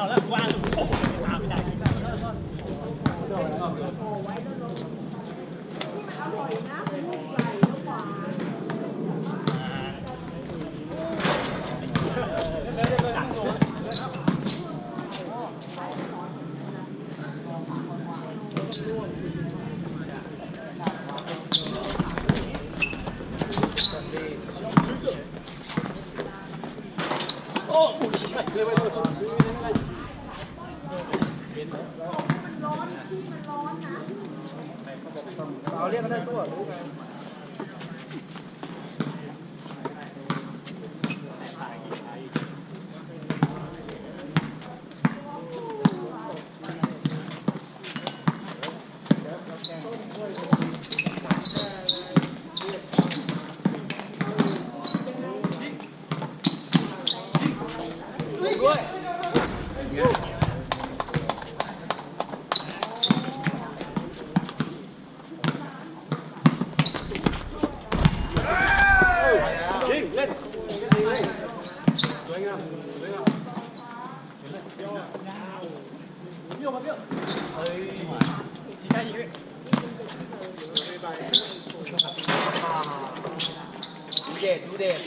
เอาแล้ววางวางไม่ได้โอ้ไว้แล้วลงนี่มันอร่อยนะ วยงามสวยงามเห็นไหมเปรี้ยวเปรี้ยวมาเปรี้ยวเฮ้ยยิงได้ยิงด้วยไปดูเดดดูเดด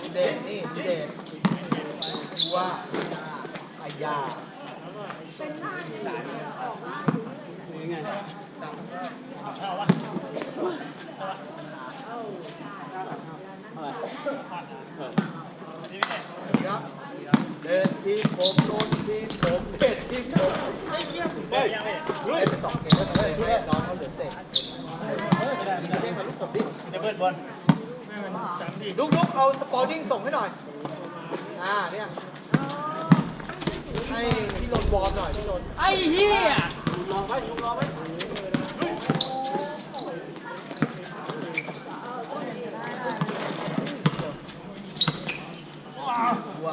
ดูเดดนี่ดูเดดดูว่าอายาเป็นหน้าที่ออกมายังไงจังเอาวะเอาวะเอาว เดินทีผมโดนทีผมเด็ดทีผมไม่เชื่อเฮ้ยเฮ้ยสองเกมแล้วเฮ้ยเฮ้ยน้องเขาเหลือเศษเฮ้ยเด้งมาลูกผมดิจะเบิร์ดบอลลุกลุกเอาสปอร์ติ้งส่งให้หน่อย อ่าเนี่ยให้พี่นนท์วอร์มหน่อยพี่นนไอ้เหี้ยลองไว้ลองไว้ว้าว น้อ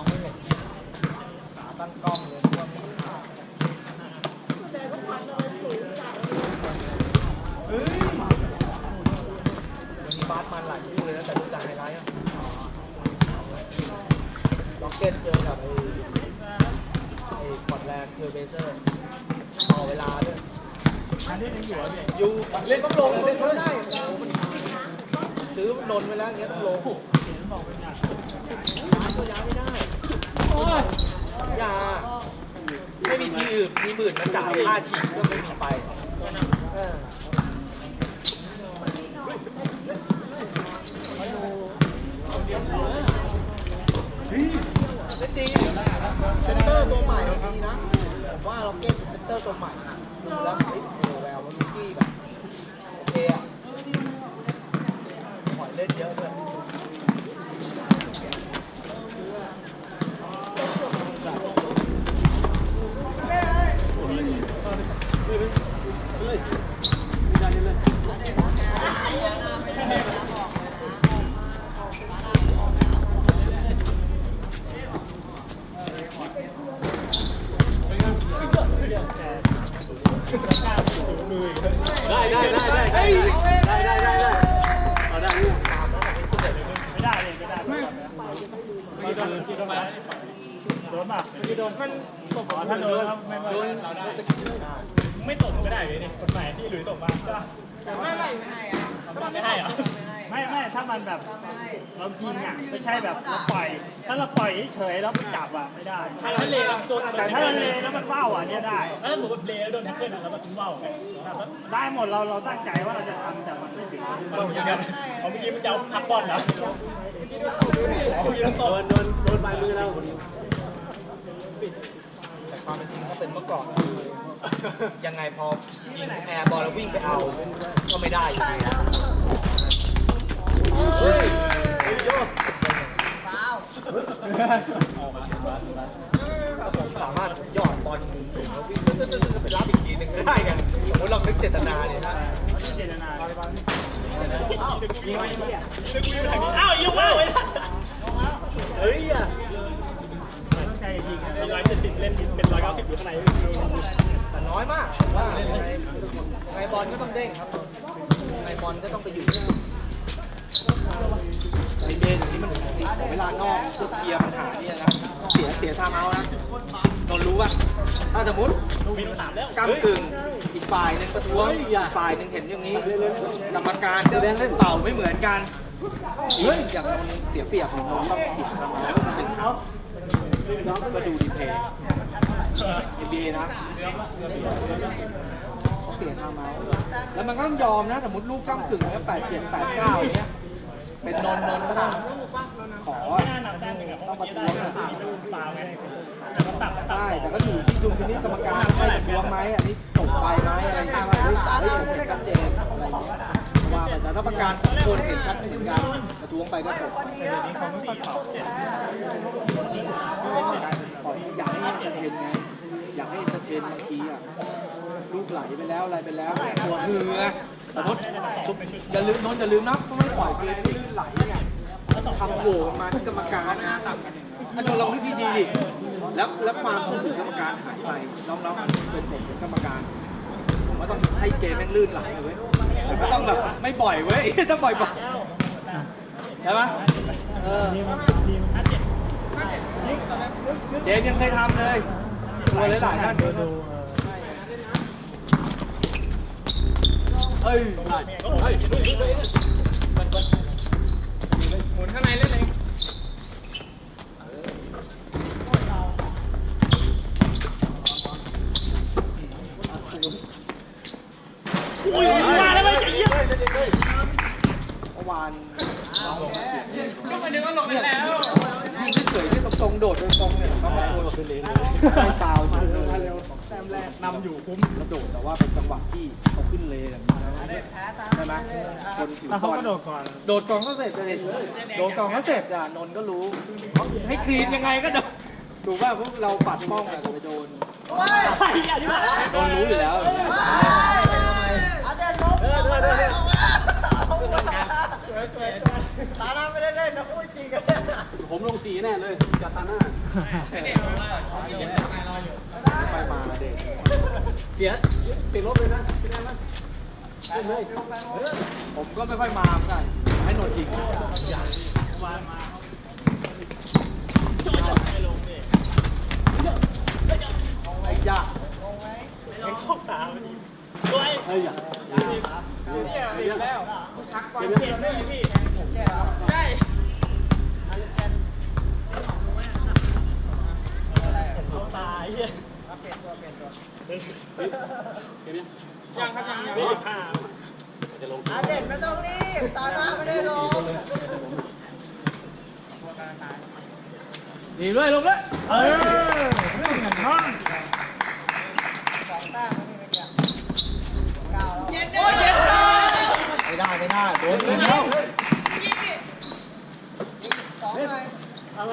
งไม่เห็นขาตั้งกล้องเลยว่าไม่ขาดเฮ้ยวันนี้บาสมันหลายคู่เลยนะแต่ดูจากไฮไลท์อะล็อกเก็ตเจอกับไอ้ไอ้พอร์ตแลนด์เทอเบเซอร์ต่อเวลาด้วย อยู่เล่นต้องลงเล่นไม่ได้ ซื้อนนไว้แล้วเงี้ยต้องลงย้ายก็ย้ายไม่ได้อย่าไม่มีทีอื่นทีมอื่นมาจ่ายค่าฉีดก็ไม่มีไปเออเล่นดีเซนเตอร์ตัวใหม่ดีนะ ผมว่าเราเก็ตเซนเตอร์ตัวใหม่ดูแล้ว โดนกี่โดนมาโดนป่ะไม่โดนมันตกถ้าโดนไม่ไม่เราได้ไม่ตกก็ได้เลยนี่คนใหม่ที่หลุยตกมาใช่ป่ะไม่ไม่ไม่ให้อะไม่ให้เหรอ ไม่ไม่ถ้ามันแบบเรายิงอะไม่ใช่แบบเราปล่อย ถ้าเราปล่อยเฉยแล้วไปจับอะไม่ได้ถ้าเราเลแต่ถ้าเราเลแล้วมันว่าวอะเนี่ยได้ถ้าหมูเลแล้วโดนแท็กเกิลแล้วมันว่าวไงได้หมดเราเราตั้งใจว่าเราจะทำแต่มันไม่ถึงต้องอย่างนั้นเมื่อกี้มันจะเอาพักบอลนะโดนโดนโดนใบมือเราแต่ความเป็นจริงก็เป็นเมื่อก่อนยังไงพอยิงแอร์บอลแล้ววิ่งไปเอา ก็ไม่ได้อยู่ดี สามารถหยอดบอลสูงแล้ววิ่งไปรับอีกทีหนึ่งได้กันสมมติเรานึกเจตนาเนี่ยนะเจตนาอ้าวยิงว่าไวเลยเฮ้ยอะตั้งใจยิงมีร้อยเจ็ดสิบเล่นเป็นร้อยเก้าสิบอยู่ข้างในแต่น้อยมากว่าไงบอลก็ต้องเด้งครับยังไงบอลก็ต้องไปอยู่ที่ไอเบนอย่างนี้มัน ติดของเวลานอกพวกเกียร์ปัญหาเนี่ยนะเสียเสียทามเอานะนนรู้ป่ะถ้าสมมติมีตัวถามแล้วก้ากึ่งอีกฝ่ายหนึ่งประท้วงอีกฝ่ายหนึ่งเห็นอย่างนี้กรรมการก็เป่าไม่เหมือนกันเฮ้ยอย่างนนเสียเปรียบนนต้องเสียทามเอาเป็นเขาก็ดูดีเพย์ NBA นะเขาเสียทามเอาแล้วมันก็ต้องยอมนะสมมติลูกก้ากึ่งแล้วแปดเจ็ดแปดเก้าเงี้ย เป็นนนท์นนท์ก็ต้องขอไม่น่าหนักแต้มหนึ่งอะเพราะเมื่อกี้ได้ลูกฟาวไงแต่ก็ตัดตัดได้แต่ก็อยู่ที่ดุลพินิจกรรมการให้ประท้วงไหมอันนี้ตกไปไหมอะไรอย่างเงี้ยว่าเฮ้ยเฮ้ยผมเห็นชัดเจนอะไรอย่างเงี้ยว่าไปแต่ถ้าประการสองคนเห็นชัดเหมือนกันประท้วงไปก็ตกนี้เขาไม่ค่อยเป่าเจ็ดปล่อยอยากให้เอนเตอร์เทนไง อยากให้เอนเตอร์เทนบางทีอะลูกไหลไปแล้วอะไรไปแล้วตัวเหือสมมติอย่าลืมนนท์อย่าลืมนะต้องไม่ปล่อยเกมให้ลื่นไหลไงทำโหวมาที่กรรมการนะอันนี้เราคิดดีดิแล้วแล้วความเชื่อถือกรรมการหายไปน้องๆเป็นผมเป็นกรรมการว่าต้องให้เกมแม่งลื่นไหลเลยเว้ยแต่ก็ต้องแบบไม่ปล่อยเว้ยต้องปล่อยปล่อยใช่ปะเออทีมเจมยังเคยทำเลย ตัวหลายๆนั่นดูดูเอ้ยหมุนข้างในเล่นเองอุ้ยมาแล้วไม่ใจเย็นเมื่อวานก็มานึกว่าลงไปแล้ว ตรงโดดโดยตรงเนี่ยเขามาโดนบนเลยไม่เปล่ามาเลยแต้มแรกนำอยู่คุ้มแล้วโดดแต่ว่าเป็นจังหวะที่เขาขึ้นเลยแบบนี้ใช่ไหมคนถือบอลก็โดดก่อนโดดกองก็เสร็จเลยโดดกองก็เสร็จอะนนท์ก็รู้ให้คลีนยังไงก็โดนถูกป่ะพวกเราปัดป้องอะจะไปโดนโดนรู้อยู่แล้วเอาเดินลบ ตาหน้าไม่ได้เล่นนะพูดจริงกันผมลงสีแน่เลยจัดตาหน้าไปมาเด็กเสียติดลบเลยนะพี่แน่นผมก็ไม่ค่อยมาเหมือนกันให้หน่วยชิงวามาช่วยจับไปลงดิไอ้ยาเห็นเข้าตาดีด้วยไอ้ยาเนี่ดี อ้เหี้ยยังครับยังยังห้าอาเด่นไม่ต้องรีบ ตาหน้าไม่ได้ลงดีด้วยลงเลยเออเรื่องอย่างนั้น สองแต้มไม่มีเกี่ยวเก้าแล้ว ไม่ได้ไม่ได้โดนคนเดียว สองไป อะไร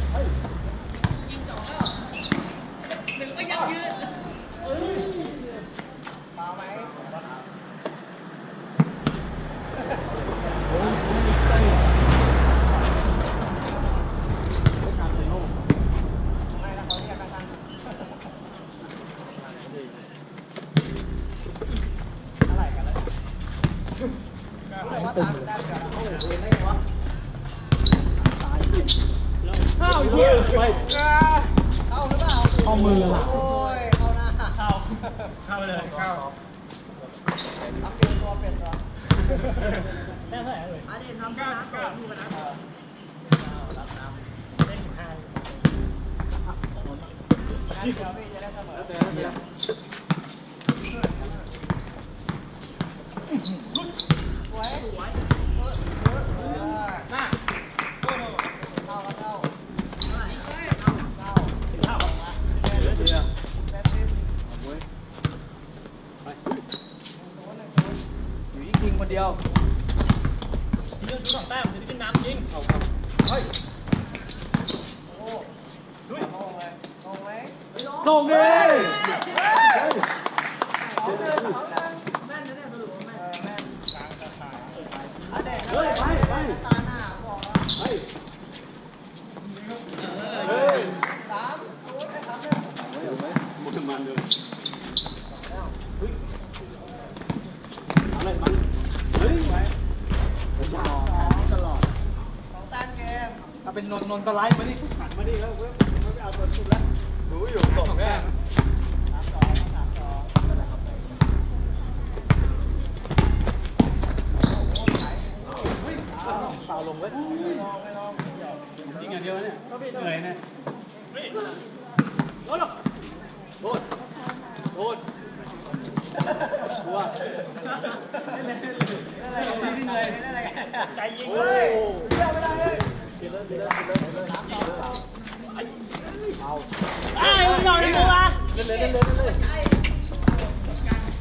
เปล่าไหมไม่ถ้าเขาเรียกกันนะอะไรกันแล้วรู้เลยว่าตามแต้มเดียวแล้ว ข้าวเหี้ยไป เข้าหรือเปล่า ข้อมือหลัง โอ้ยเข้าหน้า เข้าเข้าไปเลย เข้าเอเปลี่ยนตัวเปลี่ยนตัวแม่เท่าไหร่เลยอันนี้ทำได้นะก่อนดูกันนะเล่นห้างั้นเดียวพี่จะได้เสมอสวยสวยน่าเข้าเข้าเข้าเข้า เข้า เดี๋ยว แปดสิบ เว้ย ศูนย์หนึ่งศูนย์ อยู่ที่คิงคนเดียว ทีเดียวสองแต้มจะได้ขึ้นน้ำจริง เอาครับเฮ้ย โอ้ลงเลยลงไหม ลงดิสองหนึ่งสองหนึ่งแม่นนะเนี่ยสรุปว่าแม่นแม่นอะเด็กนะเด็กตาหน้าบอกแล้วเฮ้ยเฮ้ยสามศูนย์ไอ้สามหนึ่งเอาไหมมันมันเลยอะไรมันเฮ้ยตลอดตลอดสองแต้มเกมถ้าเป็นนนนนตะไลฟ์มาดิหันมาดิแล้วเว้ย ไม่เอาตัวสุดแล้วรู้อยู่สองแม่สามสองสามสองเปล่าลงเว้ยลองไม่ลองยิงอย่างเดียวเนี่ยเหนื่อยเนี่ยเฮ้ยโอ้โหโทษโทษกลัวใจยิงโอ้เชื่อไม่ได้เลยไอ้มึงนอนใน เล่นเลยเล่นเลยเล่นเลย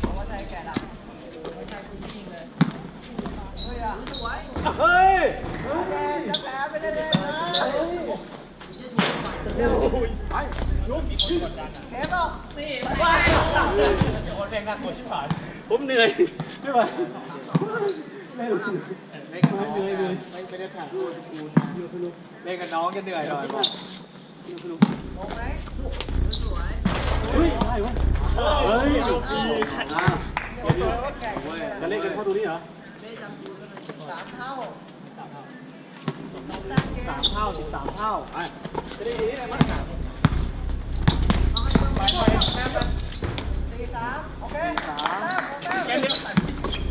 ผมว่าใจแก่ดำไม่ใช่คุณยิงเลยเฮ้ยอะสวยเฮ้ยแดงจะแพ้ไม่ได้เล่นนะไปลุกเห็นบอกเดี๋ยวคนแรงน่ากลัวชิบหายผมเหนื่อยไม่ไหวไม่เหนื่อยเลยไม่ได้ผ่านกูกูเล่นกับน้องจะเหนื่อยหน่อยบอกลงไหม อีกดีอะจะเล่นกันเข้าดูนี่เหรอสามเท่าสามเท่าสิบสามเท่าไปสี่สามโอเคสามแต้มแต้มเกมเดียว